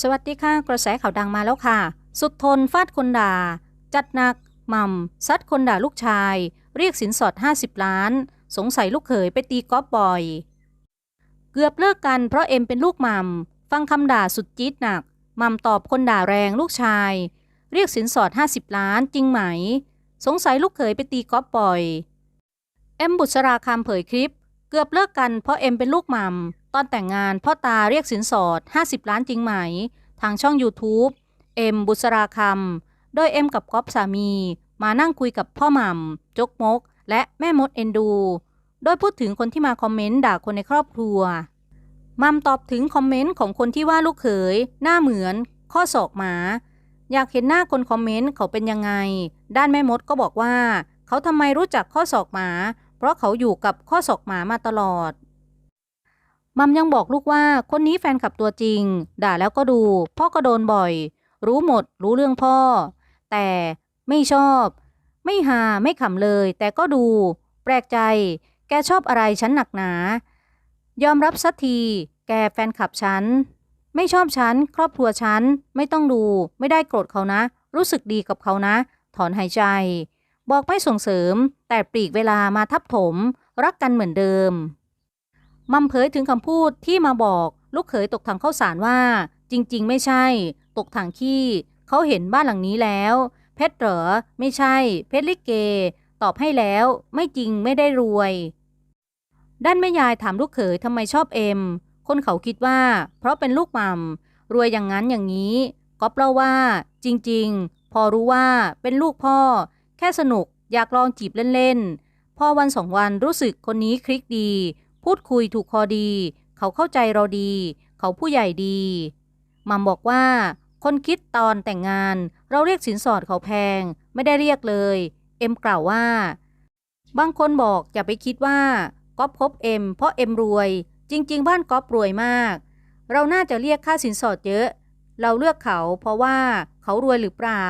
สวัสดีค่ะ กระแสข่าวดังมาแล้วค่ะ สุดทนฟาดคนด่า จัดหนักม่ำซัดคนด่าลูกชาย เรียกสินสอด 50 ล้าน สงสัยลูกเขยไปตีกอล์ฟบ่อย เกือบเลิกกันเพราะเอ็มเป็นลูกม่ำฟังคำด่าสุดจี๊ดหนักม่ำตอบคนด่าแรงลูกชาย เรียกสินสอด 50 ล้านจริงไหม สงสัยลูกเขยไปตีกอล์ฟบ่อย เอ็มบุษราคำเผยคลิป เกือบเลิกกันเพราะเอ็มเป็นลูกม่ำ ตอนแต่งงานพ่อตาเรียกสินสอด 50 ล้านจริงไหม ทางช่อง YouTube เอ็มบุษราคำโดยเอ็มกับก๊อฟสามี มานั่งคุยกับพ่อหม่ำจกมก และแม่มดเอ็นดู โดยพูดถึงคนที่มาคอมเมนต์ด่าคนในครอบครัวมัมตอบถึงคอมเมนต์ของคนที่ว่าลูกเขย หน้าเหมือน ข้อศอกหมา อยากเห็นหน้าคนคอมเมนต์เขาเป็นยังไง ด้านแม่มดก็บอกว่า เขาทำไมรู้จักข้อศอกหมา เพราะเขาอยู่กับข้อศอกหมามาตลอด มัมยังบอกลูกว่าคนนี้แฟนคลับตัวจริง ด่าแล้วก็ดู พ่อก็โดนบ่อย รู้หมด รู้เรื่องพ่อ แต่ไม่ชอบ ไม่หาไม่ขำเลย แต่ก็ดู แปลกใจ แกชอบอะไรฉันหนักหนา ยอมรับสักที แกแฟนคลับฉัน ไม่ชอบฉัน ครอบครัวฉัน ไม่ต้องดู ไม่ได้โกรธเขานะ รู้สึกดีกับเขานะ ถอนหายใจ บอกไม่ส่งเสริม แต่ปลีกเวลามาทับถม รักกันเหมือนเดิม มัมเผยถึงคำพูดที่มาบอกลูกเขยตกถังข้าวสารว่า จริง ๆ ไม่ใช่ ตกถังขี้เขาเห็นบ้านหลังนี้แล้ว เพชรเหรอไม่ใช่ เพชรลิเก ตอบให้แล้ว ไม่จริงไม่ได้รวย ด้านแม่ยายถามลูกเขยทำไมชอบเอ็ม คนเขาคิดว่า เพราะเป็นลูกม่ำรวยอย่างนั้นอย่างนี้ก๊อฟเล่าว่า จริง ๆ พอรู้ว่าเป็นลูกพ่อ แค่สนุกอยากลองจีบเล่นๆพอวันสองวันรู้สึกคนนี้คลิกดี พูดคุยถูกคอดี เขาเข้าใจเราดี เขาผู้ใหญ่ดีมัมบอกว่า คนคิดตอนแต่งงาน เราเรียกสินสอดเขาแพง ไม่ได้เรียกเลย เอ็มกล่าวว่า บางคนบอกอย่าไปคิดว่าก๊อฟคบเอ็มเพราะเอ็มรวย จริง ๆ บ้านก๊อฟรวยมาก เราน่าจะเรียกค่าสินสอดเยอะ เราเลือกเขาเพราะว่าเขารวยหรือเปล่า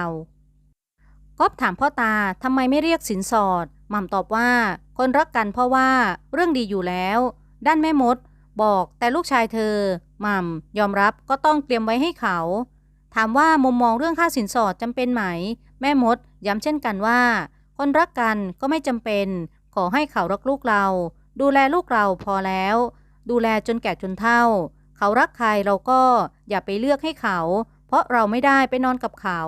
ก๊อฟถามพ่อตาทำไมไม่เรียกสินสอด หม่ำตอบว่า คนรักกันเพราะว่าเรื่องดีอยู่แล้ว ด้านแม่มด บอกแต่ลูกชายเธอ หม่ำยอมรับก็ต้องเตรียมไว้ให้เขา ถามว่ามุมมองเรื่องค่าสินสอดจำเป็นไหม แม่มดย้ำเช่นกันว่า คนรักกันก็ไม่จำเป็น ขอให้เขารักลูกเรา ดูแลลูกเราพอแล้ว ดูแลจนแก่จนเฒ่า เขารักใครเราก็อย่าไปเลือกให้เขา เพราะเราไม่ได้ไปนอนกับเขา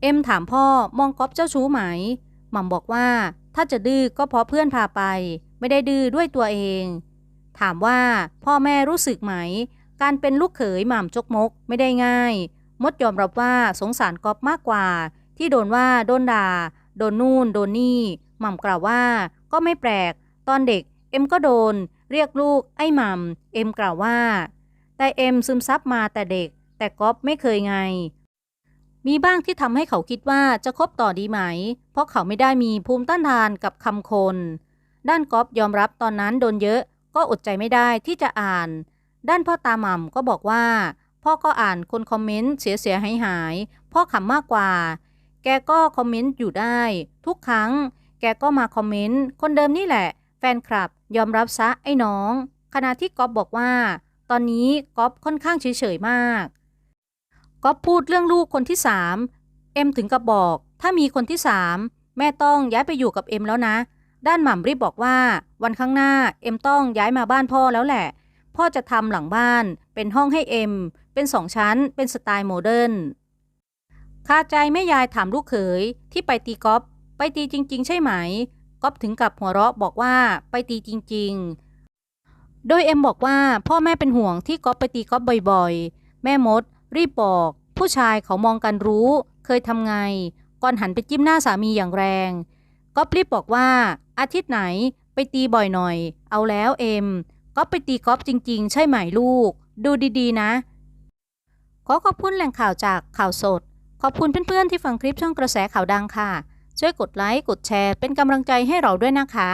เอ็มถามพ่อมองก๊อฟเจ้าชู้ไหมหม่ำบอกว่า ถ้าจะดื้อก็เพราะเพื่อนพาไป ไม่ได้ดื้อด้วยตัวเอง ถามว่าพ่อแม่รู้สึกไหม การเป็นลูกเขยหม่ำจกมกไม่ได้ง่าย มดยอมรับว่าสงสารก๊อฟมากกว่า ที่โดนว่าโดนด่า โดนนู่น โดนนี่ หม่ำกล่าวว่าก็ไม่แปลก ตอนเด็ก เอ็มก็โดน เรียกลูกไอ้หม่ำเอ็มกล่าวว่า แต่เอ็มซึมซับมาแต่เด็ก แต่ก๊อฟไม่เคยไง มีบ้างที่ทำให้เขาคิดว่าจะคบต่อดีไหม เพราะเขาไม่ได้มีภูมิต้านทานกับคำคน ด้านก๊อฟยอมรับตอนนั้นโดนเยอะ ก็อดใจไม่ได้ที่จะอ่าน ด้านพ่อตาหม่ำก็บอกว่า พ่อก็อ่านคนคอมเมนต์เสียเสียหายหายๆพ่อขำมากกว่า แกก็คอมเมนต์อยู่ได้ ทุกครั้ง แกก็มาคอมเมนต์คนเดิมนี่แหละ แฟนคลับยอมรับซะไอ้น้อง ขณะที่ก๊อฟบอกว่า ตอนนี้ก๊อฟค่อนข้างเฉยๆมาก ก๊อฟพูดเรื่องลูกคนที่สามเอ็มถึงกับบอก ถ้ามีคนที่สามแม่ต้องย้ายไปอยู่กับเอ็มแล้วนะ ด้านหม่ำรีบบอกว่า วันข้างหน้าเอ็มต้องย้ายมาบ้านพ่อแล้วแหละ พ่อจะทำหลังบ้านเป็นห้องให้เอ็ม เป็นสองชั้น เป็นสไตล์โมเดิร์นคาใจแม่ยายถามลูกเขยที่ไปตีกอล์ฟไปตีจริง ๆ ใช่ไหมก๊อฟถึงกับหัวเราะบอกว่าไปตีจริง ๆ โดยเอ็มบอกว่าพ่อแม่เป็นห่วงที่ก๊อฟไปตีก๊อฟบ่อยๆ แม่มด รีบบอก ผู้ชายเขามองกันรู้ เคยทำไง ก่อนหันไปจิ้มหน้าสามีอย่างแรงก๊อฟรีบบอกว่า อาทิตย์ไหนไปตีบ่อยหน่อย เอาแล้วเอ็มก๊อฟไปตีกอล์ฟจริง ๆ ใช่ไหมลูก ดูดีๆ นะ ขอขอบคุณแหล่งข่าวจากข่าวสด ขอบคุณเพื่อนๆที่ฟังคลิปช่องกระแสข่าวดังค่ะ ช่วยกดไลค์กดแชร์เป็นกำลังใจให้เราด้วยนะคะ